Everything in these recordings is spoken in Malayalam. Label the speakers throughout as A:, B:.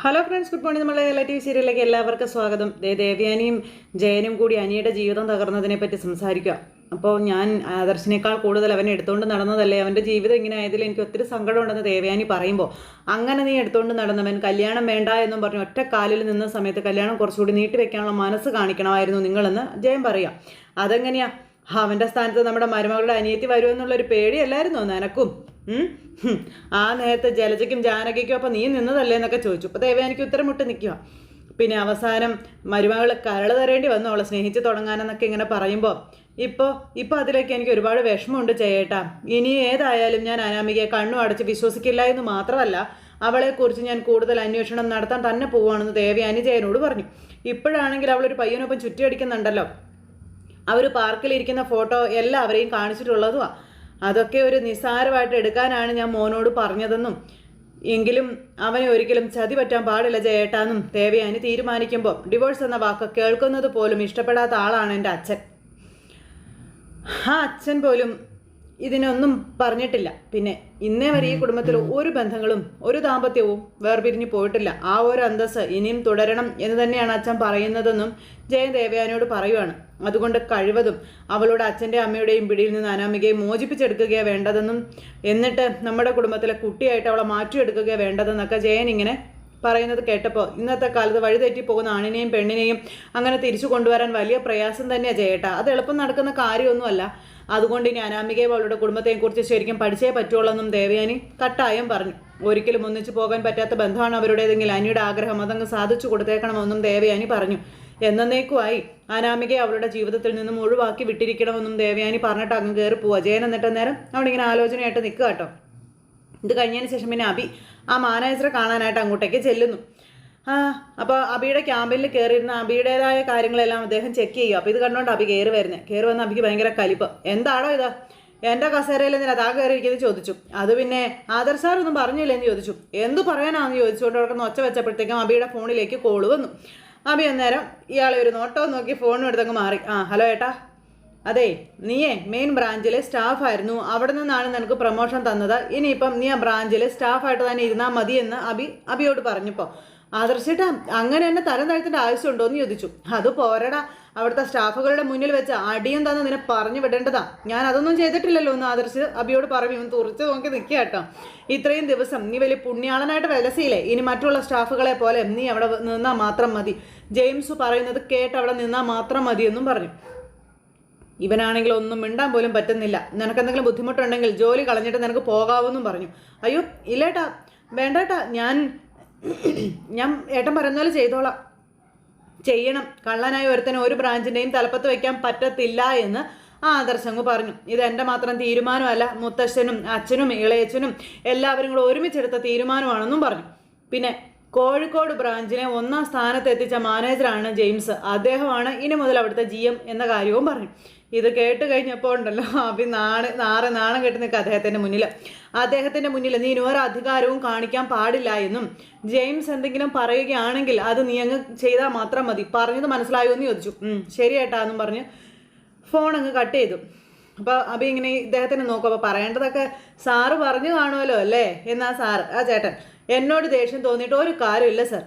A: ഹലോ ഫ്രണ്ട്സ് ഗുഡ് മോർണിംഗ് നമ്മളെ എല്ലാ ടി വി സീരിയലിലേക്ക് എല്ലാവർക്കും സ്വാഗതം. ദേ ദേവ്യാനിയും ജയനും കൂടി അനിയുടെ ജീവിതം തകർന്നതിനെ പറ്റി സംസാരിക്കുക. അപ്പോൾ ഞാൻ ആദർശിനേക്കാൾ കൂടുതൽ അവനെ എടുത്തുകൊണ്ട് നടന്നതല്ലേ? അവന്റെ ജീവിതം ഇങ്ങനെ ആയതിൽ എനിക്ക് ഒത്തിരി സങ്കടമുണ്ടെന്ന് ദേവയാനി പറയുമ്പോൾ അങ്ങനെ നീ എടുത്തുകൊണ്ട് നടന്നവൻ കല്യാണം വേണ്ട എന്നും പറഞ്ഞു ഒറ്റ കാലിൽ നിന്ന സമയത്ത് കല്യാണം കുറച്ചുകൂടി നീട്ടി വെക്കാനുള്ള മനസ്സ് കാണിക്കണമായിരുന്നു നിങ്ങളെന്ന് ജയൻ പറയാം. അതെങ്ങനെയാ? അവന്റെ സ്ഥാനത്ത് നമ്മുടെ മരുമകളുടെ അനിയത്തി വരുമെന്നുള്ളൊരു പേടിയല്ലായിരുന്നോ നിനക്കും. ആ നേരത്തെ ജലജയ്ക്കും ജാനകിക്കും അപ്പം നീ നിന്നതല്ലേ എന്നൊക്കെ ചോദിച്ചു. അപ്പോൾ ദേവയാനിക്ക് ഉത്തരം മുട്ട് നിൽക്കുക പിന്നെ അവസാനം മരുമകൾ കരൾ തരേണ്ടി വന്നു അവളെ സ്നേഹിച്ച് തുടങ്ങാനെന്നൊക്കെ ഇങ്ങനെ പറയുമ്പോൾ ഇപ്പോൾ ഇപ്പോൾ അതിലേക്ക് എനിക്ക് ഒരുപാട് വിഷമമുണ്ട് ചെയ്യേട്ടാ ഇനി ഏതായാലും ഞാൻ അനാമികയെ കണ്ണു അടച്ച് വിശ്വസിക്കില്ല എന്ന് മാത്രമല്ല അവളെക്കുറിച്ച് ഞാൻ കൂടുതൽ അന്വേഷണം നടത്താൻ തന്നെ പോവുകയാണെന്ന് ദേവി അനുജയനോട് പറഞ്ഞു. ഇപ്പോഴാണെങ്കിൽ അവളൊരു പയ്യനൊപ്പം ചുറ്റിയടിക്കുന്നുണ്ടല്ലോ. അവർ പാർക്കിലിരിക്കുന്ന ഫോട്ടോ എല്ലാവരെയും കാണിച്ചിട്ടുള്ളതുമാ അതൊക്കെ ഒരു നിസ്സാരമായിട്ട് എടുക്കാനാണ് ഞാൻ മോനോട് പറഞ്ഞതെന്നും എങ്കിലും അവനെ ഒരിക്കലും ചതി പറ്റാൻ പാടില്ല ജയേട്ടാന്നും ദേവയാനി തീരുമാനിക്കുമ്പോൾ ഡിവോഴ്സ് എന്ന വാക്ക് കേൾക്കുന്നത് പോലും ഇഷ്ടപ്പെടാത്ത ആളാണ് എന്റെ അച്ഛൻ. ആ അച്ഛൻ പോലും ഇതിനൊന്നും പറഞ്ഞിട്ടില്ല. പിന്നെ ഇന്നേ വരെ ഈ കുടുംബത്തിൽ ഒരു ബന്ധങ്ങളും ഒരു ദാമ്പത്യവും വേർപിരിഞ്ഞു പോയിട്ടില്ല. ആ ഒരു അന്തസ്സ് ഇനിയും തുടരണം എന്ന് തന്നെയാണ് അച്ഛൻ പറയുന്നതെന്നും ജയൻ ദേവയാനിയോട് പറയുവാണ്. അതുകൊണ്ട് കഴിവതും അവളുടെ അച്ഛന്റെ അമ്മയുടെയും പിടിയിൽ നിന്ന് അനാമികയെ മോചിപ്പിച്ചെടുക്കുകയാണ് വേണ്ടതെന്നും എന്നിട്ട് നമ്മുടെ കുടുംബത്തിലെ കുട്ടിയായിട്ട് അവളെ മാറ്റിയെടുക്കുകയാണ് വേണ്ടതെന്നൊക്കെ ജയൻ ഇങ്ങനെ പറയുന്നത് കേട്ടപ്പോൾ ഇന്നത്തെ കാലത്ത് വഴിതെറ്റി പോകുന്ന ആണിനെയും പെണ്ണിനെയും അങ്ങനെ തിരിച്ചു കൊണ്ടുവരാൻ വലിയ പ്രയാസം തന്നെയാണ് ചെയ്യട്ടെ അത് എളുപ്പം നടക്കുന്ന കാര്യമൊന്നുമല്ല. അതുകൊണ്ട് ഇനി അനാമികയെ അവളുടെ കുടുംബത്തെയും കുറിച്ച് ശരിക്കും പഠിച്ചേ പറ്റുള്ളൂന്നും ദേവയാനി കട്ടായം പറഞ്ഞു. ഒരിക്കലും ഒന്നിച്ചു പോകാൻ പറ്റാത്ത ബന്ധമാണ് അവരുടേതെങ്കിൽ അനിയുടെ ആഗ്രഹം അതങ്ങ് സാധിച്ചു കൊടുത്തേക്കണമെന്നും ദേവയാനി പറഞ്ഞു. എന്നേക്കുമായി അനാമികയെ അവളുടെ ജീവിതത്തിൽ നിന്നും ഒഴിവാക്കി വിട്ടിരിക്കണമെന്നും ദേവയാനി പറഞ്ഞിട്ട് അങ്ങ് കയറി പോവുക ജയൻ എന്നിട്ട് നേരം അവിടെ ഇങ്ങനെ ആലോചനയായിട്ട് നിൽക്കുക കേട്ടോ. ഇത് കഴിഞ്ഞതിന് ശേഷം പിന്നെ അബി ആ മാനേജറെ കാണാനായിട്ട് അങ്ങോട്ടേക്ക് ചെല്ലുന്നു. ആ അപ്പോൾ അബിയുടെ ക്യാമ്പിൽ കയറിയിരുന്ന അബിയുടേതായ കാര്യങ്ങളെല്ലാം അദ്ദേഹം ചെക്ക് ചെയ്യും അപ്പോൾ ഇത് കണ്ടുകൊണ്ട് അബി കയറി വരുന്നത് കയറി വന്ന അബിക്ക് ഭയങ്കര കലിപ്പ്. എന്താണോ ഇത്? എന്റെ കസേരയിൽ എന്തിനാ താ കയറിയിരിക്കുന്നത് ചോദിച്ചു. അത് പിന്നെ ആദർ സാർ ഒന്നും പറഞ്ഞില്ലെന്ന് ചോദിച്ചു. എന്ത് പറയാനാണെന്ന് ചോദിച്ചുകൊണ്ട് അവിടെ ഒച്ച വെച്ചപ്പോഴത്തേക്കും അബിയുടെ ഫോണിലേക്ക് കോൾ വന്നു. അബി അന്നേരം ഇയാളെ ഒരു നോട്ടോ നോക്കി ഫോണും എടുത്തങ്ങ് മാറി. ആ ഹലോ ഏട്ടാ. അതെ നീയേ മെയിൻ ബ്രാഞ്ചിലെ സ്റ്റാഫായിരുന്നു അവിടെ നിന്നാണ് നിനക്ക് പ്രൊമോഷൻ തന്നത്. ഇനിയിപ്പം നീ ആ ബ്രാഞ്ചിലെ സ്റ്റാഫായിട്ട് തന്നെ ഇരുന്നാൽ മതി എന്ന് അബി അബിയോട് പറഞ്ഞപ്പോൾ ആദർശേട്ടാ അങ്ങനെ തന്നെ തരം താഴ്ത്തേണ്ട ആവശ്യമുണ്ടോ എന്ന് ചോദിച്ചു. അത് പോരടാ. അവിടുത്തെ സ്റ്റാഫുകളുടെ മുന്നിൽ വെച്ച് അടിയും തന്നെ നിന്നെ പറഞ്ഞു വിടേണ്ടതാ. ഞാൻ അതൊന്നും ചെയ്തിട്ടില്ലല്ലോ എന്ന് ആദർശ് അബിയോട് പറഞ്ഞു. ഒന്ന് തുറച്ച് നോക്കി നിൽക്കുക കേട്ടോ. ഇത്രയും ദിവസം നീ വലിയ പുണ്യാളനായിട്ട് വിലസിയില്ലേ? ഇനി മറ്റുള്ള സ്റ്റാഫുകളെ പോലെ നീ അവിടെ നിന്നാൽ മാത്രം മതി. ജെയിംസ് പറയുന്നത് കേട്ട് അവിടെ നിന്നാൽ മാത്രം മതിയെന്നും പറഞ്ഞു. ഇവനാണെങ്കിൽ ഒന്നും മിണ്ടാൻ പോലും പറ്റുന്നില്ല. നിനക്ക് എന്തെങ്കിലും ബുദ്ധിമുട്ടുണ്ടെങ്കിൽ ജോലി കളഞ്ഞിട്ട് നിനക്ക് പോകാവെന്നും പറഞ്ഞു. അയ്യോ ഇല്ലേട്ടാ വേണ്ടേട്ടാ ഞാൻ ഞാൻ ഏട്ടൻ പറയുന്ന പോലെ ചെയ്തോളാം. ചെയ്യണം. കള്ളനായ ഒരുത്തനെ ഒരു ബ്രാഞ്ചിന്റെയും തലപ്പത്ത് വയ്ക്കാൻ പറ്റത്തില്ല എന്ന് ആദർശങ്ങ് പറഞ്ഞു. ഇത് എന്റെ മാത്രം തീരുമാനമല്ല. മുത്തശ്ശനും അച്ഛനും ഇളയച്ചനും എല്ലാവരും കൂടെ ഒരുമിച്ചെടുത്ത തീരുമാനമാണെന്നും പറഞ്ഞു. പിന്നെ കോഴിക്കോട് ബ്രാഞ്ചിനെ ഒന്നാം സ്ഥാനത്ത് എത്തിച്ച മാനേജറാണ് ജെയിംസ്. അദ്ദേഹമാണ് ഇനി മുതൽ അവിടുത്തെ ജി എന്ന കാര്യവും പറഞ്ഞു. ഇത് കേട്ട് കഴിഞ്ഞപ്പോൾ ഉണ്ടല്ലോ അഭി നാണ് നാറ് നാണം കെട്ടി നിൽക്കുക അദ്ദേഹത്തിന്റെ മുന്നിൽ അദ്ദേഹത്തിന്റെ മുന്നിൽ നീ ഒരു അധികാരവും കാണിക്കാൻ പാടില്ല എന്നും ജെയിംസ് എന്തെങ്കിലും പറയുകയാണെങ്കിൽ അത് നീ അങ്ങ് ചെയ്താൽ മാത്രം മതി. പറഞ്ഞത് മനസ്സിലായോ എന്ന് ചോദിച്ചു. "ഉം, ശരി ഏട്ടാ എന്നും പറഞ്ഞ് ഫോൺ അങ്ങ് കട്ട് ചെയ്തു. അപ്പോൾ അഭി ഇങ്ങനെ ഇദ്ദേഹത്തിന് നോക്കും. അപ്പോൾ പറയേണ്ടതൊക്കെ സാറ് പറഞ്ഞു കാണുമല്ലോ അല്ലേ? എന്നാ സാറ് ആ ചേട്ടൻ എന്നോട് ദേഷ്യം തോന്നിയിട്ട് ഒരു കാര്യമില്ല സർ.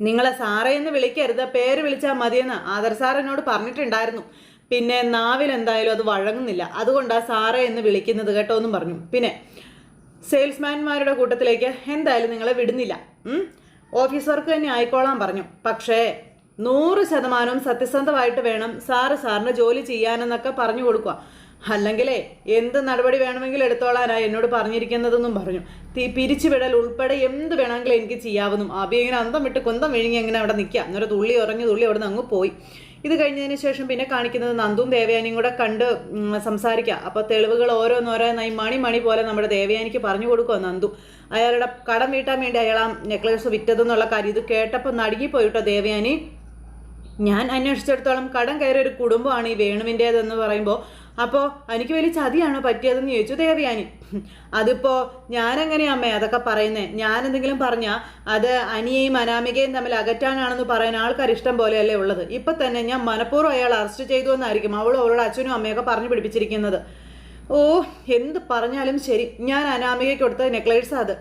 A: നിങ്ങളെ സാറേ എന്ന് വിളിക്കരുത്. പേര് വിളിച്ചാൽ മതിയെന്ന് ആദർ സാർ എന്നോട് പറഞ്ഞിട്ടുണ്ടായിരുന്നു. പിന്നെ നാവിൽ എന്തായാലും അത് വഴങ്ങുന്നില്ല. അതുകൊണ്ടാണ് സാറേ എന്ന് വിളിക്കുന്നത് കേട്ടോ എന്നും പറഞ്ഞു. പിന്നെ സെയിൽസ്മാൻമാരുടെ കൂട്ടത്തിലേക്ക് എന്തായാലും നിങ്ങളെ വിടുന്നില്ല. ഓഫീസർക്ക് തന്നെ ആയിക്കോളാൻ പറഞ്ഞു. പക്ഷേ നൂറ് ശതമാനവും സത്യസന്ധമായിട്ട് വേണം സാറ് സാറിന്റെ ജോലി ചെയ്യാനെന്നൊക്കെ പറഞ്ഞു കൊടുക്കുക. അല്ലെങ്കിലേ എന്ത് നടപടി വേണമെങ്കിലും എടുത്തോളാനാണ് എന്നോട് പറഞ്ഞിരിക്കുന്നതെന്നും പറഞ്ഞു. തീ പിരിച്ചുവിടൽ ഉൾപ്പെടെ എന്ത് വേണമെങ്കിലും എനിക്ക് ചെയ്യാവുന്നു. അബി ഇങ്ങനെ അന്തം വിട്ട് കുന്തം വിഴുങ്ങി അങ്ങനെ അവിടെ നിൽക്കുക. എന്നൊരു തുള്ളി ഉറങ്ങി തുള്ളി അവിടെ നിന്ന് അങ്ങ് പോയി. ഇത് കഴിഞ്ഞതിന് ശേഷം പിന്നെ കാണിക്കുന്നത് നന്ദും ദേവയാനിയും കൂടെ കണ്ട് സംസാരിക്കാം. അപ്പോൾ തെളിവുകൾ ഓരോന്നോരോന്നായി മണി മണി പോലെ നമ്മുടെ ദേവയാനിക്ക് പറഞ്ഞു കൊടുക്കുക നന്ദു. അയാളുടെ കടം വീട്ടാൻ വേണ്ടി അയാൾ നെക്ലേസ് വിറ്റതെന്നുള്ള കാര്യം ഇത് കേട്ടപ്പോൾ നടുങ്ങിപ്പോയിട്ടോ ദേവയാനി? ഞാൻ അന്വേഷിച്ചിടത്തോളം കടം കയറിയ ഒരു കുടുംബമാണ് ഈ വേണുവിന്റേതെന്ന് പറയുമ്പോൾ അപ്പോൾ എനിക്ക് വലിയ ചതിയാണോ പറ്റിയതെന്ന് ചോദിച്ചു ദേവയാനി. അതിപ്പോൾ ഞാനെങ്ങനെയാ അമ്മേ അതൊക്കെ പറയുന്നേ? ഞാൻ എന്തെങ്കിലും പറഞ്ഞാൽ അത് അനിയെയും അനാമികയും തമ്മിൽ അകറ്റാനാണെന്ന് പറയാൻ ആൾക്കാർ ഇഷ്ടം പോലെയല്ലേ ഉള്ളത്. ഇപ്പം തന്നെ ഞാൻ മനഃപൂർവം അയാൾ അറസ്റ്റ് ചെയ്തു എന്നായിരിക്കും അവളും അവളുടെ അച്ഛനും അമ്മയൊക്കെ പറഞ്ഞു പിടിപ്പിച്ചിരിക്കുന്നത്. ഓ എന്ത് പറഞ്ഞാലും ശരി. ഞാൻ അനാമികയ്ക്ക് കൊടുത്ത നെക്ലേസ് അത്.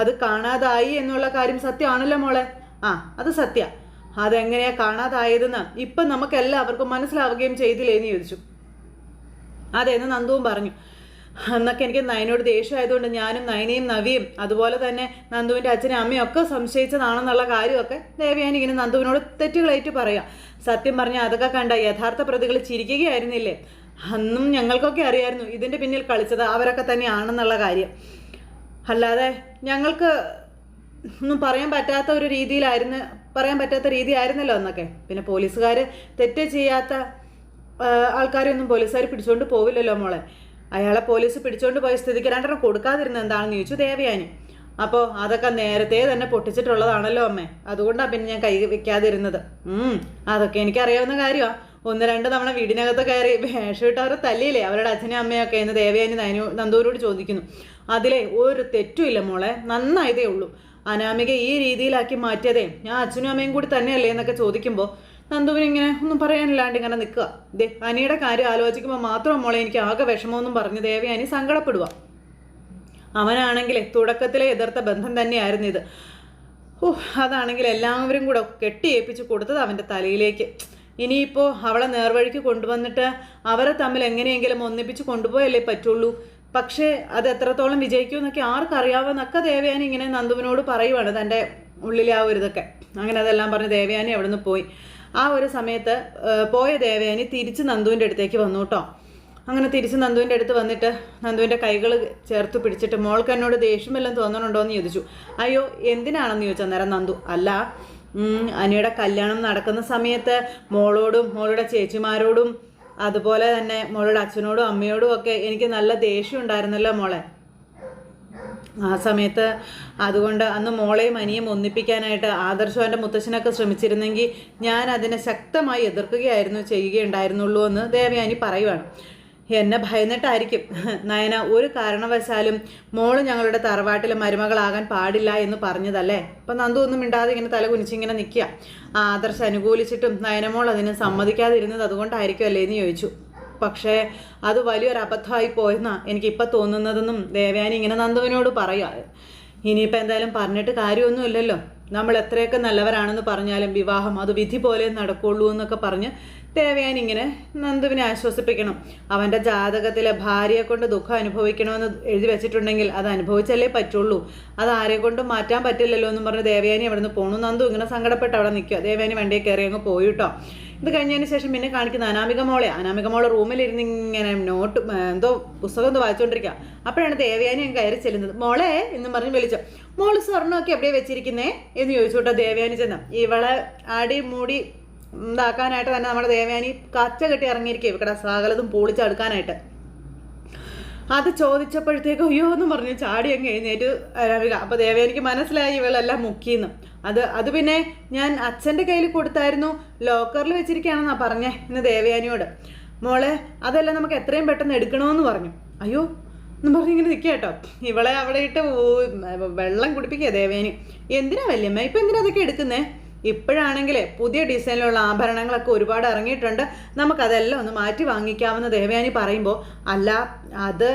A: അത് കാണാതായി എന്നുള്ള കാര്യം സത്യമാണല്ലോ മോളെ. ആ അത് സത്യ. അതെങ്ങനെയാ കാണാതായതെന്ന് ഇപ്പം നമുക്ക് എല്ലാവർക്കും മനസ്സിലാവുകയും ചെയ്തില്ലേ എന്ന് ചോദിച്ചു അതെന്ന് നന്ദുവും പറഞ്ഞു. അന്നൊക്കെ എനിക്ക് നയനോട് ദേഷ്യമായതുകൊണ്ട് ഞാനും നയനയും നവിയും അതുപോലെ തന്നെ നന്ദുവിന്റെ അച്ഛനും അമ്മയും ഒക്കെ സംശയിച്ചതാണെന്നുള്ള കാര്യമൊക്കെ ദേവയാനി ഇങ്ങനെ നന്ദുവിനോട് തെറ്റുകളേറ്റ് പറയാം. സത്യം പറഞ്ഞാൽ അതൊക്കെ കണ്ട യഥാർത്ഥ പ്രതികൾ ചിരിക്കുകയായിരുന്നില്ലേ? അന്നും ഞങ്ങൾക്കൊക്കെ അറിയായിരുന്നു ഇതിന്റെ പിന്നിൽ കളിച്ചത് അവരൊക്കെ തന്നെയാണെന്നുള്ള കാര്യം. അല്ലാതെ ഞങ്ങൾക്ക് ഒന്നും പറയാൻ പറ്റാത്ത ഒരു രീതിയിലായിരുന്നു പറയാൻ പറ്റാത്ത രീതിയായിരുന്നല്ലോ അന്നൊക്കെ. പിന്നെ പോലീസുകാർ തെറ്റ് ചെയ്യാത്ത ആ, ആൾക്കാരെയൊന്നും പോലീസുകാർ പിടിച്ചുകൊണ്ട് പോവില്ലല്ലോ മോളെ. അയാളെ പോലീസ് പിടിച്ചുകൊണ്ട് പോയ സ്ഥിതിക്ക് രണ്ടെണ്ണം കൊടുക്കാതിരുന്നത് എന്താണെന്ന് ചോദിച്ചു ദേവയാനി. അപ്പോൾ അതൊക്കെ നേരത്തെ തന്നെ പൊട്ടിച്ചിട്ടുള്ളതാണല്ലോ അമ്മേ. അതുകൊണ്ടാണ് പിന്നെ ഞാൻ കൈ വെക്കാതിരുന്നത്. അതൊക്കെ എനിക്കറിയാവുന്ന കാര്യമാണ് ഒന്ന് രണ്ട് തവണ വീടിനകത്ത് കയറി വേഷമിട്ട് അവരെ തല്ലിയില്ലേ അവരുടെ അച്ഛനും അമ്മയൊക്കെ എന്ന് ദേവയാനി നയനു നന്ദൂരോട് ചോദിക്കുന്നു. അതിലെ ഒരു തെറ്റുമില്ല മോളെ. നന്നായതേ ഉള്ളൂ. അനാമിക ഈ രീതിയിലാക്കി മാറ്റിയതേ. ഞാൻ അച്ഛനും അമ്മയും കൂടി തന്നെയല്ലേ എന്നൊക്കെ ചോദിക്കുമ്പോൾ നന്ദുവിന് ഇങ്ങനെ ഒന്നും പറയാനില്ലാണ്ട് ഇങ്ങനെ നിൽക്കുക. ദേ അനിയുടെ കാര്യം ആലോചിക്കുമ്പോൾ മാത്രം മോളെ എനിക്ക് ആകെ വിഷമമൊന്നും പറഞ്ഞ് അനി സങ്കടപ്പെടുക അവനാണെങ്കിൽ തുടക്കത്തിലെ എതിർത്ത ബന്ധം തന്നെയായിരുന്നു ഇത്. ഓ അതാണെങ്കിൽ എല്ലാവരും കൂടെ കെട്ടിയേപ്പിച്ച് കൊടുത്തത് അവന്റെ തലയിലേക്ക്. ഇനിയിപ്പോൾ അവളെ നേർവഴിക്ക് കൊണ്ടുവന്നിട്ട് അവരെ തമ്മിൽ എങ്ങനെയെങ്കിലും ഒന്നിപ്പിച്ച് കൊണ്ടുപോയല്ലേ പറ്റുള്ളൂ. പക്ഷേ അത് എത്രത്തോളം വിജയിക്കുമെന്നൊക്കെ ആർക്കറിയാവുന്നൊക്കെ ദേവയാനി ഇങ്ങനെ നന്ദുവിനോട് പറയുവാണ് തന്റെ ഉള്ളിലെ ആ ഇതൊക്കെ. അങ്ങനെ അതെല്ലാം പറഞ്ഞ് ദേവയാനി അവിടുന്ന് പോയി. ആ ഒരു സമയത്ത് പോയ ദേവയാനി തിരിച്ച് നന്ദുവിന്റെ അടുത്തേക്ക് വന്നു കേട്ടോ. അങ്ങനെ തിരിച്ച് നന്ദുവിന്റെ അടുത്ത് വന്നിട്ട് നന്ദുവിന്റെ കൈകൾ ചേർത്ത് പിടിച്ചിട്ട് മോൾക്ക് എന്നോട് ദേഷ്യം വല്ലതും തോന്നണുണ്ടോ എന്ന് ചോദിച്ചു. അയ്യോ എന്തിനാണെന്ന് ചോദിച്ചു അന്നേരം നന്ദു. അല്ല അനിയുടെ കല്യാണം നടക്കുന്ന സമയത്ത് മോളോടും മോളുടെ ചേച്ചിമാരോടും അതുപോലെ തന്നെ മോളുടെ അച്ഛനോടും അമ്മയോടും ഒക്കെ എനിക്ക് നല്ല ദേഷ്യം ഉണ്ടായിരുന്നല്ലോ മോളെ. ആ സമയത്ത് അതുകൊണ്ട് അന്ന് മോളെയും അനിയും ഒന്നിപ്പിക്കാനായിട്ട് ആദർശം എന്റെ മുത്തശ്ശനൊക്കെ ശ്രമിച്ചിരുന്നെങ്കിൽ ഞാൻ അതിനെ ശക്തമായി എതിർക്കുകയായിരുന്നു ചെയ്യുകയുണ്ടായിരുന്നുള്ളൂ എന്ന് ദേവയാനി പറയുവാണ്. എന്നെ ഭയന്നിട്ടായിരിക്കും. നയന ഒരു കാരണവശാലും മോൾ ഞങ്ങളുടെ തറവാട്ടിലെ മരുമകളാകാൻ പാടില്ല എന്ന് പറഞ്ഞതല്ലേ? അപ്പം നന്ദു ഒന്നും മിണ്ടാതെ ഇങ്ങനെ തല കുനിച്ചിങ്ങനെ നിൽക്കുക. ആദർശ് അനുകൂലിച്ചിട്ടും നയനമോൾ അതിന് സമ്മതിക്കാതിരുന്നത് അതുകൊണ്ടായിരിക്കും അല്ലേ എന്ന് ചോദിച്ചു. പക്ഷേ അത് വലിയൊരു അബദ്ധമായി പോയെന്നാ എനിക്കിപ്പോൾ തോന്നുന്നതെന്നും ദേവയാനി ഇങ്ങനെ നന്ദുവിനോട് പറയുക ഇനിയിപ്പോൾ എന്തായാലും പറഞ്ഞിട്ട് കാര്യമൊന്നുമില്ലല്ലോ. നമ്മൾ എത്രയൊക്കെ നല്ലവരാണെന്ന് പറഞ്ഞാലും വിവാഹം അത് വിധി പോലെ നടക്കുള്ളൂ എന്നൊക്കെ പറഞ്ഞ് ദേവയാൻ ഇങ്ങനെ നന്ദുവിനെ ആശ്വസിപ്പിക്കണം. അവന്റെ ജാതകത്തിലെ ഭാര്യയെ കൊണ്ട് ദുഃഖം അനുഭവിക്കണമെന്ന് എഴുതി വെച്ചിട്ടുണ്ടെങ്കിൽ അത് അനുഭവിച്ചല്ലേ പറ്റുള്ളൂ. അത് ആരെ കൊണ്ടും മാറ്റാൻ പറ്റില്ലല്ലോ എന്നും പറഞ്ഞ് ദേവയാനി അവിടെ നിന്ന് പോണു. നന്ദു ഇങ്ങനെ സങ്കടപ്പെട്ട് അവിടെ നിൽക്കുക ദേവയാനി വണ്ടിയിൽ കയറി അങ്ങ് പോയി കേട്ടോ. ഇത് കഴിഞ്ഞതിന് ശേഷം പിന്നെ കാണിക്കുന്ന അനാമിക മോളെ. അനാമിക മോളെ റൂമിലിരുന്ന് ഇങ്ങനെ നോട്ട് എന്തോ പുസ്തകം എന്തോ വായിച്ചുകൊണ്ടിരിക്കുക അപ്പോഴാണ് ദേവയാനി ഞാൻ കയറി ചെല്ലുന്നത്. മോളെ എന്ന് പറഞ്ഞ് വിളിച്ചു. മോൾ സ്വർണമൊക്കെ എവിടെയാണ് വെച്ചിരിക്കുന്നേ? എന്ന് ചോദിച്ചു കേട്ടോ ദേവയാനി ചെന്ന്. ഇവളെ ആടി മൂടി ഇതാക്കാനായിട്ട് തന്നെ നമ്മുടെ ദേവയാനി കച്ച കെട്ടി ഇറങ്ങിയിരിക്കും ഇവിടെ സകലതും പൊളിച്ചെടുക്കാനായിട്ട്. അത് ചോദിച്ചപ്പോഴത്തേക്ക് അയ്യോ എന്ന് പറഞ്ഞ് ചാടി അങ്ങ് എഴുന്നേറ്റ് രവിക അപ്പോൾ ദേവയാനിക്ക് മനസ്സിലായി ഇവളെല്ലാം മുക്കിയെന്ന് അത് അത് പിന്നെ ഞാൻ അച്ഛന്റെ കയ്യിൽ കൊടുത്തായിരുന്നു. ലോക്കറിൽ വെച്ചിരിക്കുകയാണെന്നാ പറഞ്ഞേ ഇന്ന് ദേവയാനിയോട്. മോളെ അതെല്ലാം നമുക്ക് എത്രയും പെട്ടെന്ന് എടുക്കണമെന്ന് പറഞ്ഞു. അയ്യോ എന്ന് പറഞ്ഞ് ഇങ്ങനെ നിൽക്കുക കേട്ടോ. ഇവളെ അവിടെ ഇട്ട് വെള്ളം കുടിപ്പിക്കുക ദേവേനി എന്തിനാ വല്യമ്മ ഇപ്പം എന്തിനാ അതൊക്കെ എടുക്കുന്നേ? ഇപ്പോഴാണെങ്കിലേ പുതിയ ഡിസൈനിലുള്ള ആഭരണങ്ങളൊക്കെ ഒരുപാട് ഇറങ്ങിയിട്ടുണ്ട്. നമുക്കതെല്ലാം ഒന്ന് മാറ്റി വാങ്ങിക്കാമെന്ന് ദേവയാനി പറയുമ്പോൾ അല്ല അത്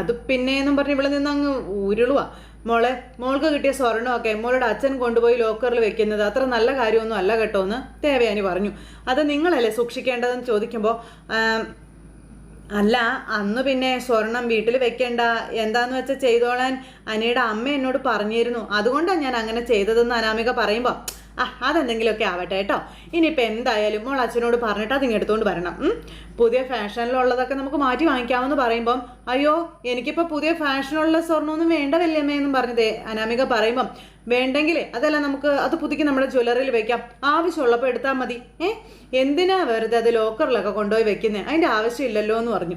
A: അത് പിന്നെ എന്നും പറഞ്ഞ് ഇവിടെ നിന്ന് അങ്ങ് ഉരുളുക മോളെ മോൾക്ക് കിട്ടിയ സ്വർണമൊക്കെ മോളുടെ അച്ഛൻ കൊണ്ടുപോയി ലോക്കറിൽ വെക്കുന്നത് അത്ര നല്ല കാര്യമൊന്നും അല്ല കേട്ടോ എന്ന് ദേവയാനി പറഞ്ഞു. അത് നിങ്ങളല്ലേ സൂക്ഷിക്കേണ്ടതെന്ന് ചോദിക്കുമ്പോൾ അല്ല അന്ന് പിന്നെ സ്വർണം വീട്ടിൽ വെക്കേണ്ട. എന്താന്ന് വെച്ചാൽ ചെയ്തോളാൻ അനിയുടെ അമ്മ എന്നോട് പറഞ്ഞിരുന്നു. അതുകൊണ്ടാണ് ഞാൻ അങ്ങനെ ചെയ്തതെന്ന് അനാമിക പറയുമ്പോൾ ആ അതെന്തെങ്കിലുമൊക്കെ ആവട്ടെ കേട്ടോ. ഇനിയിപ്പോൾ എന്തായാലും മോൾ അച്ഛനോട് പറഞ്ഞിട്ട് അതിങ്ങ് എടുത്തുകൊണ്ട് വരണം. പുതിയ ഫാഷനിലുള്ളതൊക്കെ നമുക്ക് മാറ്റി വാങ്ങിക്കാമെന്ന് പറയുമ്പം അയ്യോ എനിക്കിപ്പോൾ പുതിയ ഫാഷനുള്ള സ്വർണമൊന്നും വേണ്ട വല്യമ്മേ എന്നും പറഞ്ഞതേ അനാമിക പറയുമ്പം വേണ്ടെങ്കിൽ അതല്ല നമുക്ക് അത് പുതുക്കി നമ്മുടെ ജ്വല്ലറിയിൽ വെക്കാം. ആവശ്യമുള്ളപ്പോൾ എടുത്താൽ മതി. ഏ? എന്തിനാ വെറുതെ അത് ലോക്കറിലൊക്കെ കൊണ്ടുപോയി വെക്കുന്നത് അതിന്റെ ആവശ്യമില്ലല്ലോ എന്ന് പറഞ്ഞു.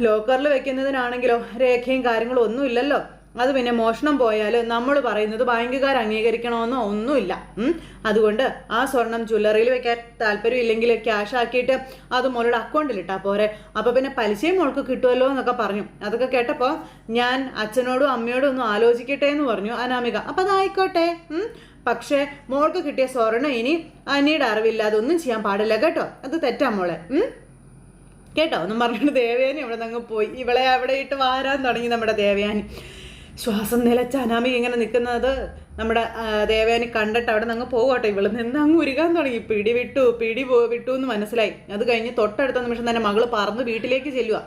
A: ലോക്കറിൽ വെക്കുന്നതിനാണെങ്കിലോ രേഖയും കാര്യങ്ങളും ഒന്നും ഇല്ലല്ലോ. അത് പിന്നെ മോഷണം പോയാൽ നമ്മൾ പറയുന്നത് ബാങ്കുകാർ അംഗീകരിക്കണമെന്നോ ഒന്നുമില്ല. അതുകൊണ്ട് ആ സ്വർണം ജ്വല്ലറിയിൽ വെക്കാൻ താല്പര്യമില്ലെങ്കിൽ ക്യാഷ് ആക്കിയിട്ട് അത് മോളുടെ അക്കൗണ്ടിൽ ഇട്ടാൽ പോരെ. അപ്പോൾ പിന്നെ പലിശയും മോൾക്ക് കിട്ടുമല്ലോ എന്നൊക്കെ പറഞ്ഞു. അതൊക്കെ കേട്ടപ്പോൾ ഞാൻ അച്ഛനോടും അമ്മയോടും ഒന്നും ആലോചിക്കട്ടെ എന്ന് പറഞ്ഞു അനാമിക. അപ്പോൾ അതായിക്കോട്ടെ പക്ഷേ മോൾക്ക് കിട്ടിയ സ്വർണം ഇനി അനിയുടെ അറിവില്ലാതെ ഒന്നും ചെയ്യാൻ പാടില്ല കേട്ടോ. അത് തെറ്റാ മോളെ. കേട്ടോ? ഒന്നും പറഞ്ഞിട്ട് ദേവയാനി ഇവിടെ നിന്ന് പോയി. ഇവളെ അവിടെ ഇട്ട് വാരാൻ തുടങ്ങി നമ്മുടെ ദേവയാനി. ശ്വാസം നിലച്ച അനാമിക ഇങ്ങനെ നിൽക്കുന്നത് നമ്മുടെ ദേവേനെ കണ്ടിട്ട് അവിടെ നിന്ന് പോകട്ടെ ഇവൾ നിന്ന് അങ്ങ് ഉരുകാൻ തുടങ്ങി. പിടി വിട്ടു പിടി പോ വിട്ടു എന്ന് മനസ്സിലായി. അത് കഴിഞ്ഞ് തൊട്ടടുത്ത നിമിഷം തന്നെ മകൾ പറന്ന് വീട്ടിലേക്ക് ചെല്ലുക.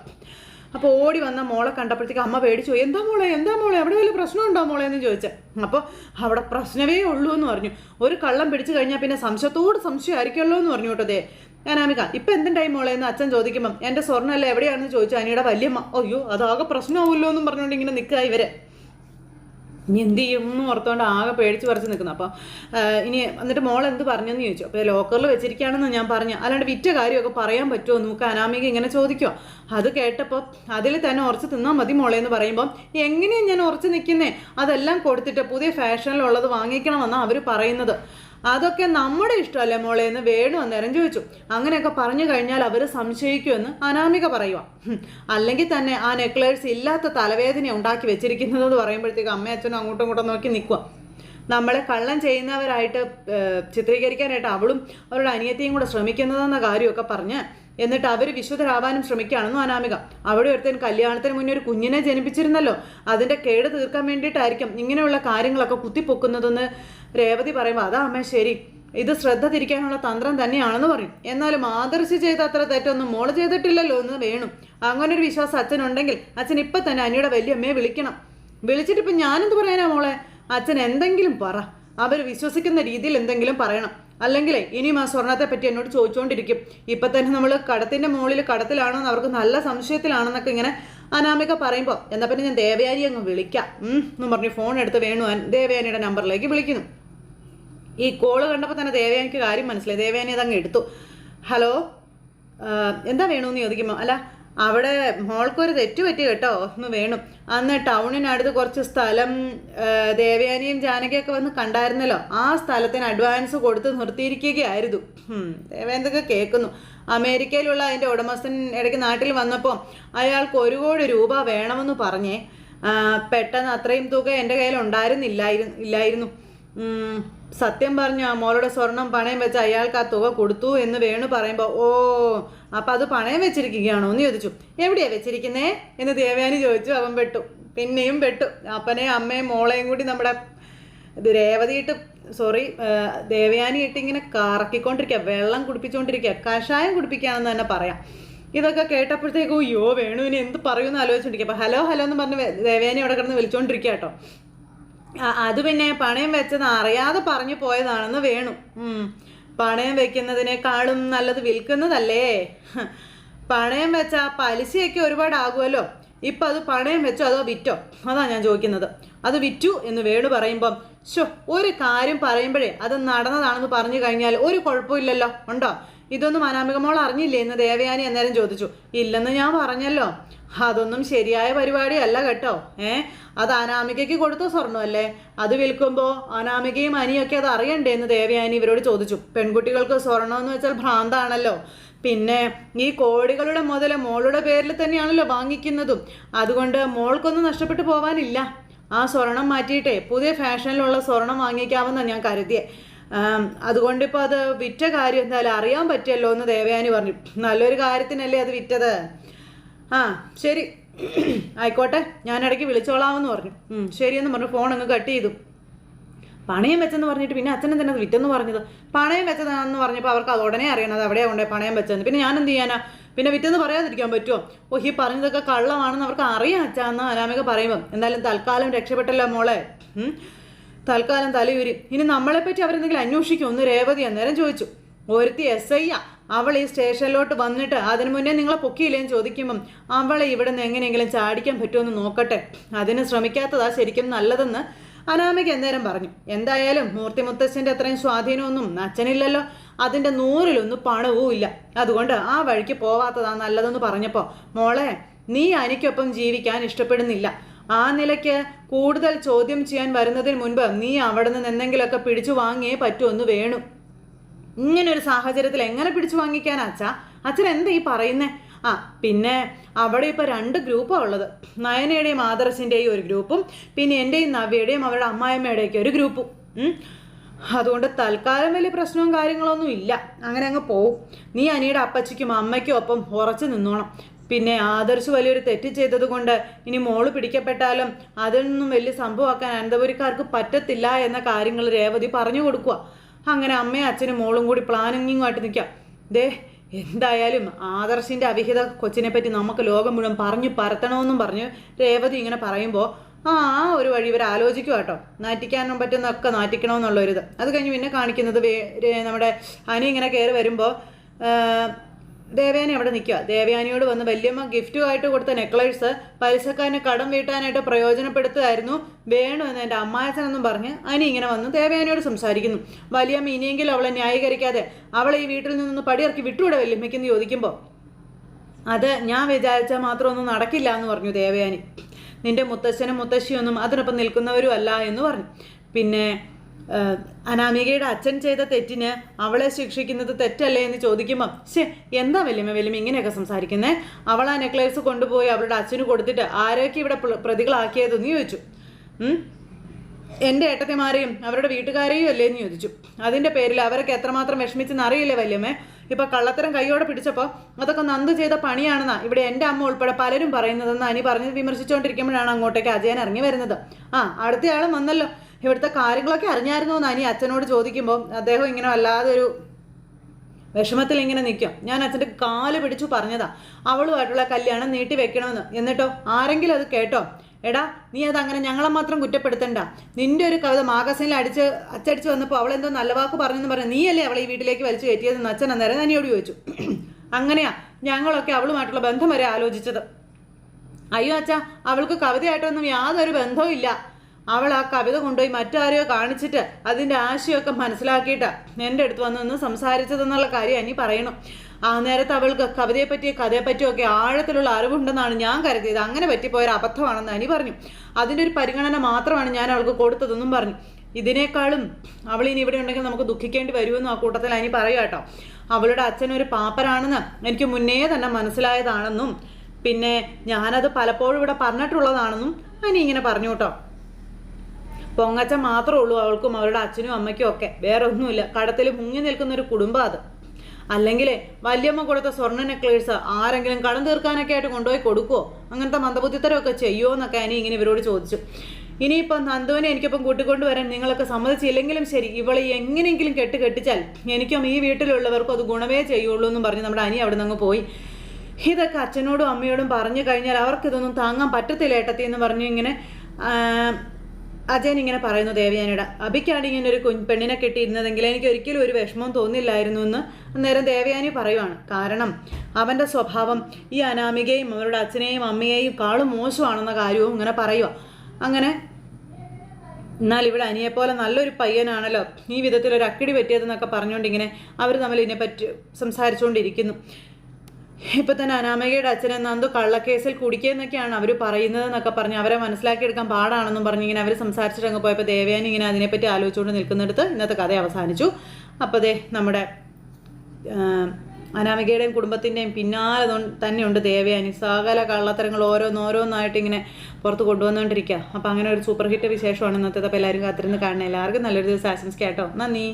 A: അപ്പോൾ ഓടി വന്ന മോളെ കണ്ടപ്പോഴത്തേക്ക് അമ്മ പേടിച്ചു എന്താ മോളെ എന്താ മോളെ? അവിടെ വലിയ പ്രശ്നമുണ്ടോ മോളെ? എന്ന് ചോദിച്ചെ. അപ്പോൾ അവിടെ പ്രശ്നമേ ഉള്ളൂ എന്ന് പറഞ്ഞു. ഒരു കള്ളം പിടിച്ചു കഴിഞ്ഞാൽ പിന്നെ സംശയത്തോട് സംശയമായിരിക്കുമല്ലോ എന്ന് പറഞ്ഞു കേട്ടോ ദേ. അനാമിക ഇപ്പം എന്തുണ്ടായി മോളെ? എന്ന് അച്ഛൻ ചോദിക്കുമ്പം എന്റെ സ്വർണമല്ല എവിടെയാണെന്ന്? ചോദിച്ചു. അനിയുടെ വല്യമ്മ. അയ്യോ അതാകെ പ്രശ്നമാവുമല്ലോ എന്നും പറഞ്ഞുകൊണ്ട് ഇങ്ങനെ നിൽക്കുക ഇവരെ. ഇനി എന്ത് ചെയ്യും എന്ന് ഓർത്തുകൊണ്ട് ആകെ പേടിച്ച് പറിച്ച് നിൽക്കുന്നു അപ്പോൾ ഇനി എന്നിട്ട് മോൾ എന്ത് പറഞ്ഞെന്ന് ചോദിച്ചു. അപ്പോൾ ലോക്കറിൽ വെച്ചിരിക്കുകയാണെന്ന് ഞാൻ പറഞ്ഞു. അല്ലാണ്ട് വിറ്റ കാര്യമൊക്കെ പറയാൻ പറ്റുമോ? നമുക്ക് അനാമിക ഇങ്ങനെ ചോദിക്കുമോ അത് കേട്ടപ്പോൾ അതിൽ തന്നെ ഉറച്ച് തിന്നാൽ മതി മോളെ എന്ന് പറയുമ്പോൾ എങ്ങനെയാണ് ഞാൻ ഉറച്ച് നിൽക്കുന്നേ? അതെല്ലാം കൊടുത്തിട്ട് പുതിയ ഫാഷനിലുള്ളത് വാങ്ങിക്കണമെന്നാണ് അവർ പറയുന്നത്. അതൊക്കെ നമ്മുടെ ഇഷ്ടമല്ലേ മോളെ എന്ന് വേണു അന്നേരം ചോദിച്ചു. അങ്ങനെയൊക്കെ പറഞ്ഞു കഴിഞ്ഞാൽ അവർ സംശയിക്കുമെന്ന് അനാമിക പറയുക അല്ലെങ്കിൽ തന്നെ ആ നെക്ലേഴ്സ് ഇല്ലാത്ത തലവേദന ഉണ്ടാക്കി വെച്ചിരിക്കുന്നത് എന്ന് പറയുമ്പോഴത്തേക്ക് അമ്മയും അച്ഛനും അങ്ങോട്ടും ഇങ്ങോട്ടും നോക്കി നിൽക്കുക നമ്മളെ കള്ളം ചെയ്യുന്നവരായിട്ട് ചിത്രീകരിക്കാനായിട്ട് അവളും അവരുടെ അനിയത്തിയും കൂടെ ശ്രമിക്കുന്നതെന്ന കാര്യമൊക്കെ പറഞ്ഞ് എന്നിട്ട് അവർ വിശുദ്ധരാവാനും ശ്രമിക്കുകയാണെന്നും അനാമിക. അവിടെ ഒരുത്തൻ കല്യാണത്തിന് മുന്നേ ഒരു കുഞ്ഞിനെ ജനിപ്പിച്ചിരുന്നല്ലോ. അതിന്റെ കേട് തീർക്കാൻ വേണ്ടിയിട്ടായിരിക്കും ഇങ്ങനെയുള്ള കാര്യങ്ങളൊക്കെ കുത്തിപ്പൊക്കുന്നതെന്ന് രേവതി പറയുമ്പോൾ അതാ അമ്മ ശരി. ഇത് ശ്രദ്ധ തിരിക്കാനുള്ള തന്ത്രം തന്നെയാണെന്ന് പറയും. എന്നാലും ആദർശി ചെയ്ത അത്ര തെറ്റൊന്നും മോൾ ചെയ്തിട്ടില്ലല്ലോ എന്ന് വേണം. അങ്ങനെ ഒരു വിശ്വാസം അച്ഛനുണ്ടെങ്കിൽ അച്ഛൻ ഇപ്പം തന്നെ അനിയുടെ വലിയമ്മയെ വിളിക്കണം. വിളിച്ചിട്ട് ഇപ്പം ഞാനെന്ത് പറയാനാ മോളെ? അച്ഛൻ എന്തെങ്കിലും പറ. അവർ വിശ്വസിക്കുന്ന രീതിയിൽ എന്തെങ്കിലും പറയണം. അല്ലെങ്കിൽ ഇനിയും ആ സ്വർണത്തെ പറ്റി എന്നോട് ചോദിച്ചുകൊണ്ടിരിക്കും ഇപ്പം തന്നെ നമ്മൾ കടത്തിന്റെ മുകളിൽ കടത്തിലാണെന്ന് അവർക്ക് നല്ല സംശയത്തിലാണെന്നൊക്കെ ഇങ്ങനെ അനാമിക പറയുമ്പോൾ എന്നാ പിന്നെ ഞാൻ ദേവയാനി അങ്ങ് വിളിക്കാം. എന്നും പറഞ്ഞ് ഫോൺ എടുത്ത് വേണു ദേവയാനിയുടെ നമ്പറിലേക്ക് വിളിക്കുന്നു. ഈ കോൾ കണ്ടപ്പോൾ തന്നെ ദേവയാനിക്ക് കാര്യം മനസ്സിലായി. ദേവയാനി അതങ്ങ് എടുത്തു. ഹലോ എന്താ വേണമെന്ന് ചോദിക്കുമ്പോൾ അല്ല അവിടെ മോൾക്കൊരു തെറ്റ് പറ്റി കേട്ടോ ഒന്ന് വേണം. അന്ന് ടൗണിനടുത്ത് കുറച്ച് സ്ഥലം ദേവയാനിയും ജാനകിയൊക്കെ വന്ന് കണ്ടായിരുന്നല്ലോ. ആ സ്ഥലത്തിന് അഡ്വാൻസ് കൊടുത്ത് നിർത്തിയിരിക്കുകയായിരുന്നു. ഹും, ദേവ കേൾക്കുന്നു. അമേരിക്കയിലുള്ള അതിന്റെ ഉടമസ്ഥൻ ഇടയ്ക്ക് നാട്ടിൽ വന്നപ്പോൾ അയാൾക്ക് ഒരു കോടി രൂപ വേണമെന്ന് പറഞ്ഞേ. പെട്ടെന്ന് അത്രയും തുക എന്റെ കയ്യിൽ ഉണ്ടായിരുന്നില്ലായിരുന്നു ഇല്ലായിരുന്നു. സത്യം പറഞ്ഞു ആ മോളുടെ സ്വർണം പണയം വെച്ച് അയാൾക്ക് ആ തുക കൊടുത്തു എന്ന് വേണു പറയുമ്പോൾ ഓ അപ്പം അത് പണയം വെച്ചിരിക്കുകയാണോ? എന്ന് ചോദിച്ചു. എവിടെയാണ് വെച്ചിരിക്കുന്നേ? എന്ന് ദേവയാനി ചോദിച്ചു. അവൻ പെട്ടു. പിന്നെയും പെട്ടു. അപ്പനെയും അമ്മയും മോളെയും കൂടി നമ്മുടെ ഇത് രേവതിയിട്ട് സോറി ദേവയാനി ഇട്ട് ഇങ്ങനെ കറക്കിക്കൊണ്ടിരിക്കുക വെള്ളം കുടിപ്പിച്ചുകൊണ്ടിരിക്കുക കഷായം കുടിപ്പിക്കുകയാണെന്ന് തന്നെ പറയാം. ഇതൊക്കെ കേട്ടപ്പോഴത്തേക്കും അയ്യോ വേണുവിന് എന്ത് പറയുമെന്ന് ആലോചിച്ചോണ്ടിരിക്കുക അപ്പോൾ ഹലോ ഹലോ എന്ന് പറഞ്ഞ് ദേവയാനി അവിടെ കിടന്ന് വിളിച്ചുകൊണ്ടിരിക്കുക കേട്ടോ. അത് പിന്നെ പണയം വെച്ചത് അറിയാതെ പറഞ്ഞു പോയതാണെന്ന് വേണു. പണയം വെക്കുന്നതിനേക്കാളും നല്ലത് വിൽക്കുന്നതല്ലേ? പണയം വെച്ച പലിശയൊക്കെ ഒരുപാട് ആകുമല്ലോ ഇപ്പം അത് പണയം വെച്ചോ അതോ വിറ്റോ? അതാ ഞാൻ ചോദിക്കുന്നത്. അത് വിറ്റു എന്ന് വേണു പറയുമ്പം ഷോ ഒരു കാര്യം പറയുമ്പോഴേ അത് നടന്നതാണെന്ന് പറഞ്ഞു കഴിഞ്ഞാൽ ഒരു കുഴപ്പമില്ലല്ലോ. ഉണ്ടോ? ഇതൊന്നും അനാമിക മോൾ അറിഞ്ഞില്ലേ എന്ന് ദേവയാനി അന്നേരം ചോദിച്ചു. ഇല്ലെന്ന് ഞാൻ പറഞ്ഞല്ലോ. അതൊന്നും ശരിയായ പരിപാടിയല്ല കേട്ടോ. ഏ? അത് അനാമികയ്ക്ക് കൊടുത്ത സ്വർണമല്ലേ? അത് വിൽക്കുമ്പോൾ അനാമികയും അനിയൊക്കെ അത് അറിയണ്ടേ എന്ന് ദേവയാനി ഇവരോട് ചോദിച്ചു. പെൺകുട്ടികൾക്ക് സ്വർണം എന്ന് വെച്ചാൽ ഭ്രാന്താണല്ലോ. പിന്നെ ഈ കോടികളുടെ മുതൽ മോളുടെ പേരിൽ തന്നെയാണല്ലോ വാങ്ങിക്കുന്നതും. അതുകൊണ്ട് മോൾക്കൊന്നും നഷ്ടപ്പെട്ടു പോവാനില്ല. ആ സ്വർണം മാറ്റിയിട്ടേ പുതിയ ഫാഷനിലുള്ള സ്വർണം വാങ്ങിക്കാമെന്നാണ് ഞാൻ കരുതിയേ. അതുകൊണ്ടിപ്പോൾ അത് വിറ്റ കാര്യം എന്തായാലും അറിയാൻ പറ്റിയല്ലോ എന്ന് ദേവയാനി പറഞ്ഞു. നല്ലൊരു കാര്യത്തിനല്ലേ അത് വിറ്റത്? ആ ശരി. ആയിക്കോട്ടെ ഞാൻ ഇടയ്ക്ക് വിളിച്ചോളാമെന്ന് പറഞ്ഞു. ശരി ശരിയെന്ന് പറഞ്ഞു. ഫോൺ അങ്ങ് കട്ട് ചെയ്തു. പണയം വെച്ചെന്ന് പറഞ്ഞിട്ട് പിന്നെ അച്ഛൻ തന്നെ വിറ്റെന്ന് പറഞ്ഞത്? പണയം വെച്ചതാണെന്ന് പറഞ്ഞപ്പോൾ അവർക്ക് അത് ഉടനെ അറിയണം. അത് എവിടെയാണ് കൊണ്ടേ പണയം വെച്ചതെന്ന്. പിന്നെ ഞാൻ എന്ത് ചെയ്യാനാ? പിന്നെ വിറ്റെന്ന് പറയാതിരിക്കാൻ പറ്റുമോ ഓ ഈ പറഞ്ഞതൊക്കെ കള്ളമാണെന്ന് അവർക്ക് അറിയാം അച്ഛാന്ന് അനാമിക പറയുമ്പം. എന്തായാലും തൽക്കാലം രക്ഷപ്പെട്ടല്ലോ മോളെ. തൽക്കാലം തലയൂരി. ഇനി നമ്മളെപ്പറ്റി അവരെന്തെങ്കിലും അന്വേഷിക്കും. ഒന്ന് രേവതി അന്നേരം ചോദിച്ചു. ഒരുത്തി എസ് ഐ അവൾ ഈ സ്റ്റേഷനിലോട്ട് വന്നിട്ട് അതിനു മുന്നേ നിങ്ങളെ പൊക്കിയില്ലേന്ന് ചോദിക്കുമ്പം അവളെ ഇവിടെ നിന്ന് എങ്ങനെയെങ്കിലും ചാടിക്കാൻ പറ്റുമെന്ന് നോക്കട്ടെ. അതിന് ശ്രമിക്കാത്തതാ ശരിക്കും നല്ലതെന്ന് അനാമിക എന്നേരം പറഞ്ഞു. എന്തായാലും മൂർത്തി മുത്തശ്ശന്റെ അത്രയും സ്വാധീനമൊന്നും അച്ഛനില്ലല്ലോ. അതിന്റെ നൂറിലൊന്നും പണവും ഇല്ല. അതുകൊണ്ട് ആ വഴിക്ക് പോവാത്തതാ നല്ലതെന്ന് പറഞ്ഞപ്പോൾ മോളെ നീ അനിക്കൊപ്പം ജീവിക്കാൻ ഇഷ്ടപ്പെടുന്നില്ല. ആ നിലയ്ക്ക് കൂടുതൽ ചോദ്യം ചെയ്യാൻ വരുന്നതിന് മുൻപ് നീ അവിടെ നിന്ന് എന്തെങ്കിലുമൊക്കെ പിടിച്ചു വാങ്ങിയേ പറ്റുമെന്ന് വേണു. ഇങ്ങനെ ഒരു സാഹചര്യത്തിൽ എങ്ങനെ പിടിച്ചു വാങ്ങിക്കാനാ അച്ഛ? അച്ഛൻ എന്താ ഈ പറയുന്നേ? ആ പിന്നെ അവിടെ ഇപ്പോൾ രണ്ട് ഗ്രൂപ്പാണ് ഉള്ളത്. നയനയുടെയും ആദർശിന്റെയും ഒരു ഗ്രൂപ്പും പിന്നെ എന്റെയും നവ്യയുടെയും അവരുടെ അമ്മായിമ്മയുടെയൊക്കെ ഒരു ഗ്രൂപ്പും. അതുകൊണ്ട് തൽക്കാലം വലിയ പ്രശ്നവും കാര്യങ്ങളൊന്നും ഇല്ല. അങ്ങനെ അങ്ങ് പോവും. നീ അനിയുടെ അപ്പച്ചിക്കും അമ്മയ്ക്കും ഒപ്പം ഉറച്ചു നിന്നോണം. പിന്നെ ആദർശ് വലിയൊരു തെറ്റ് ചെയ്തത് കൊണ്ട് ഇനി മോൾ പിടിക്കപ്പെട്ടാലും അതിൽ നിന്നും വലിയ സംഭവമാക്കാൻ അനന്തപുരിക്കാർക്ക് പറ്റത്തില്ല എന്ന കാര്യങ്ങൾ രേവതി പറഞ്ഞു കൊടുക്കുക അങ്ങനെ അമ്മയും അച്ഛനും മോളും കൂടി പ്ലാനിങ്ങുമായിട്ട് നിൽക്കാം. ദേ എന്തായാലും ആദർശിന്റെ അവിഹിത കൊച്ചിനെ പറ്റി നമുക്ക് ലോകം മുഴുവൻ പറഞ്ഞു പരത്തണമെന്നും പറഞ്ഞ് രേവതി ഇങ്ങനെ പറയുമ്പോൾ ആ ഒരു വഴി ഇവർ ആലോചിക്കുക കേട്ടോ നാറ്റിക്കാനും പറ്റുന്നതൊക്കെ നാറ്റിക്കണമെന്നുള്ളൊരിത്. അത് കഴിഞ്ഞ് പിന്നെ കാണിക്കുന്നത് നമ്മുടെ അനി ഇങ്ങനെ കയറി വരുമ്പോൾ ദേവയാനി അവിടെ നിൽക്കുക. ദേവയാനിയോട് വന്ന് വല്യമ്മ ഗിഫ്റ്റുമായിട്ട് കൊടുത്ത നെക്ലേഴ്സ് പലിശക്കാരനെ കടം വീട്ടാനായിട്ട് പ്രയോജനപ്പെടുത്തുമായിരുന്നു വേണു എന്ന് എന്റെ അമ്മായച്ചനെന്നും പറഞ്ഞ് അനി ഇങ്ങനെ വന്ന് ദേവയാനിയോട് സംസാരിക്കുന്നു. വലിയമ്മ ഇനിയെങ്കിലും അവളെ ന്യായീകരിക്കാതെ അവളെ ഈ വീട്ടിൽ നിന്നൊന്ന് പടിയിറക്കി വിട്ടുകൂടെ വല്യമ്മയ്ക്കെന്ന് ചോദിക്കുമ്പോൾ അത് ഞാൻ വിചാരിച്ചാൽ മാത്രമൊന്നും നടക്കില്ല എന്ന് പറഞ്ഞു ദേവയാനി. നിന്റെ മുത്തശ്ശനും മുത്തശ്ശിയൊന്നും അതിനൊപ്പം നിൽക്കുന്നവരും അല്ല എന്ന് പറഞ്ഞു. പിന്നെ അനാമികയുടെ അച്ഛൻ ചെയ്ത തെറ്റിന് അവളെ ശിക്ഷിക്കുന്നത് തെറ്റല്ലേ എന്ന് ചോദിക്കുമ്പം ശേ എന്താ വലിയമ്മ വലിയമ്മ ഇങ്ങനെയൊക്കെ സംസാരിക്കുന്നേ? അവൾ ആ നെക്ലേസ് കൊണ്ടുപോയി അവളുടെ അച്ഛന് കൊടുത്തിട്ട് ആരൊക്കെ ഇവിടെ പ്ര- പ്രതികളാക്കിയതെന്ന് ചോദിച്ചു? എന്റെ ഏട്ടത്തിമാരെയും അവരുടെ വീട്ടുകാരെയും അല്ലേ എന്ന് ചോദിച്ചു. അതിന്റെ പേരിൽ അവരൊക്കെ എത്രമാത്രം വിഷമിച്ചെന്ന് അറിയില്ലേ വല്യമ്മേ? ഇപ്പം കള്ളത്തരം കൈയോടെ പിടിച്ചപ്പോൾ അതൊക്കെ നന്ദു ചെയ്ത പണിയാണെന്നാ ഇവിടെ എന്റെ അമ്മ ഉൾപ്പെടെ പലരും പറയുന്നതെന്ന് അനി പറഞ്ഞ് വിമർശിച്ചുകൊണ്ടിരിക്കുമ്പോഴാണ് അങ്ങോട്ടേക്ക് അജയൻ ഇറങ്ങി വരുന്നത്. ആ അടുത്തയാളും വന്നല്ലോ. ഇവിടുത്തെ കാര്യങ്ങളൊക്കെ അറിഞ്ഞായിരുന്നു എന്ന് അനി അച്ഛനോട് ചോദിക്കുമ്പോൾ അദ്ദേഹം ഇങ്ങനെ വല്ലാതെ ഒരു വിഷമത്തിൽ ഇങ്ങനെ നിൽക്കും. ഞാൻ അച്ഛന്റെ കാൽ പിടിച്ചു പറഞ്ഞതാ. അവളുമായിട്ടുള്ള കല്യാണം നീട്ടി വെക്കണമെന്ന്. എന്നിട്ടോ? ആരെങ്കിലും അത് കേട്ടോ? എടാ നീ അത് അങ്ങനെ ഞങ്ങളെ മാത്രം കുറ്റപ്പെടുത്തണ്ട. നിന്റെ ഒരു കവിത മാഗസിനിൽ അടിച്ച് അച്ചടിച്ച് വന്നപ്പോൾ അവളെന്തോ നല്ല വാക്ക് പറഞ്ഞെന്ന് പറഞ്ഞു നീയല്ലേ അവളെ ഈ വീട്ടിലേക്ക് വലിച്ചു കയറ്റിയതെന്ന് അച്ഛൻ അന്നേരം തന്നെയോട് ചോദിച്ചു. അങ്ങനെയാ ഞങ്ങളൊക്കെ അവളുമായിട്ടുള്ള ബന്ധം വരെ ആലോചിച്ചത്. അയ്യോ അച്ഛാ അവൾക്ക് കവിതയായിട്ടൊന്നും യാതൊരു ബന്ധവും ഇല്ല. അവൾ ആ കവിത കൊണ്ടുപോയി മറ്റാരെയോ കാണിച്ചിട്ട് അതിന്റെ ആശയമൊക്കെ മനസ്സിലാക്കിയിട്ട് എന്റെ അടുത്ത് വന്ന് നിന്ന് സംസാരിച്ചതെന്നുള്ള കാര്യം അനി പറയണം. ആ നേരത്ത് അവൾക്ക് കവിതയെ പറ്റിയ കഥയെ പറ്റിയൊക്കെ ആഴത്തിലുള്ള അറിവുണ്ടെന്നാണ് ഞാൻ കരുതിയത്. അങ്ങനെ പറ്റിപ്പോയൊരു അബദ്ധമാണെന്ന് അനി പറഞ്ഞു. അതിന്റെ ഒരു പരിഗണന മാത്രമാണ് ഞാൻ അവൾക്ക് കൊടുത്തതെന്നും പറഞ്ഞു. ഇതിനേക്കാളും അവൾ ഇനി ഇവിടെ ഉണ്ടെങ്കിൽ നമുക്ക് ദുഃഖിക്കേണ്ടി വരുമെന്ന് ആ കൂട്ടത്തിൽ അനി പറയുക കേട്ടോ. അവളുടെ അച്ഛൻ ഒരു പാപ്പരാണെന്ന് എനിക്ക് മുന്നേ തന്നെ മനസ്സിലായതാണെന്നും പിന്നെ ഞാനത് പലപ്പോഴും ഇവിടെ പറഞ്ഞിട്ടുള്ളതാണെന്നും അനി ഇങ്ങനെ പറഞ്ഞു കേട്ടോ. പൊങ്ങച്ചൻ മാത്രമേ ഉള്ളൂ അവൾക്കും അവരുടെ അച്ഛനും അമ്മയ്ക്കും ഒക്കെ. വേറെ ഒന്നുമില്ല. കടത്തിൽ മുങ്ങി നിൽക്കുന്ന ഒരു കുടുംബം അത്. അല്ലെങ്കിൽ വല്യമ്മ കൊടുത്ത സ്വർണ നെക്ലേഴ്സ് ആരെങ്കിലും കടം തീർക്കാനൊക്കെ ആയിട്ട് കൊണ്ടുപോയി കൊടുക്കുമോ അങ്ങനത്തെ മന്ദബുദ്ധിത്തരമൊക്കെ ചെയ്യുമോ എന്നൊക്കെ അനി ഇങ്ങനെ ഇവരോട് ചോദിച്ചു. ഇനിയിപ്പം നന്ദുവിനെ എനിക്കൊപ്പം കൂട്ടിക്കൊണ്ടു വരാൻ നിങ്ങളൊക്കെ സമ്മതിച്ചില്ലെങ്കിലും ശരി. ഇവളെ എങ്ങനെയെങ്കിലും കെട്ട് കെട്ടിച്ചാൽ എനിക്കും ഈ വീട്ടിലുള്ളവർക്കും അത് ഗുണമേ ചെയ്യുള്ളൂ എന്നും പറഞ്ഞ് നമ്മുടെ അനി അവിടെ നിന്ന് പോയി. ഇതൊക്കെ അച്ഛനോടും അമ്മയോടും പറഞ്ഞു കഴിഞ്ഞാൽ അവർക്കിതൊന്നും താങ്ങാൻ പറ്റത്തില്ല ഏട്ടത്തി എന്ന് പറഞ്ഞു ഇങ്ങനെ അജയൻ ഇങ്ങനെ പറയുന്നു ദേവയാനിയുടെ അഭിക്കാണ് ഇങ്ങനെ ഒരു പെണ്ണിനെ കിട്ടിയിരുന്നതെങ്കിൽ എനിക്ക് ഒരിക്കലും ഒരു വിഷമം തോന്നില്ലായിരുന്നു എന്ന് അന്നേരം ദേവയാനി പറയുവാണ്. കാരണം അവന്റെ സ്വഭാവം ഈ അനാമികയും അവരുടെ അച്ഛനെയും അമ്മയെയും കാളും മോശമാണെന്ന കാര്യവും ഇങ്ങനെ പറയുക അങ്ങനെ എന്നാൽ ഇവിടെ അനിയെപ്പോലെ നല്ലൊരു പയ്യനാണല്ലോ. ഈ വിധത്തിൽ ഒരു അക്കിടി പറ്റിയതെന്നൊക്കെ പറഞ്ഞുകൊണ്ട് ഇങ്ങനെ അവർ തമ്മിൽ ഇതിനെപ്പറ്റി സംസാരിച്ചുകൊണ്ടിരിക്കുന്നു. ഇപ്പം തന്നെ അനാമികയുടെ അച്ഛനെ നന്ദു കള്ളക്കേസിൽ കുടിക്കുകയെന്നൊക്കെയാണ് അവർ പറയുന്നതെന്നൊക്കെ പറഞ്ഞ് അവരെ മനസ്സിലാക്കിയെടുക്കാൻ പാടാണെന്നും പറഞ്ഞ് ഇങ്ങനെ അവർ സംസാരിച്ചിട്ട് അങ്ങ് പോയപ്പോൾ ദേവയാനി ഇങ്ങനെ അതിനെപ്പറ്റി ആലോചിച്ചുകൊണ്ട് നിൽക്കുന്നിടത്ത് ഇന്നത്തെ കഥ അവസാനിച്ചു. അപ്പോൾ ദേ നമ്മുടെ അനാമികയുടെയും കുടുംബത്തിന്റെയും പിന്നാലെ തന്നെയുണ്ട് ദേവയാനി. സകല കള്ളത്തരങ്ങൾ ഓരോന്നോരോന്നായിട്ട് ഇങ്ങനെ പുറത്ത് കൊണ്ടുവന്നുകൊണ്ടിരിക്കുക അപ്പോൾ അങ്ങനെ ഒരു സൂപ്പർ ഹിറ്റ് വിശേഷമാണ് ഇന്നത്തെ അപ്പോൾ എല്ലാവരും കാത്തിരുന്ന് കാണണം. എല്ലാവർക്കും നല്ലൊരു ദിവസം ആശംസിക്കാം കേട്ടോ. നന്ദി.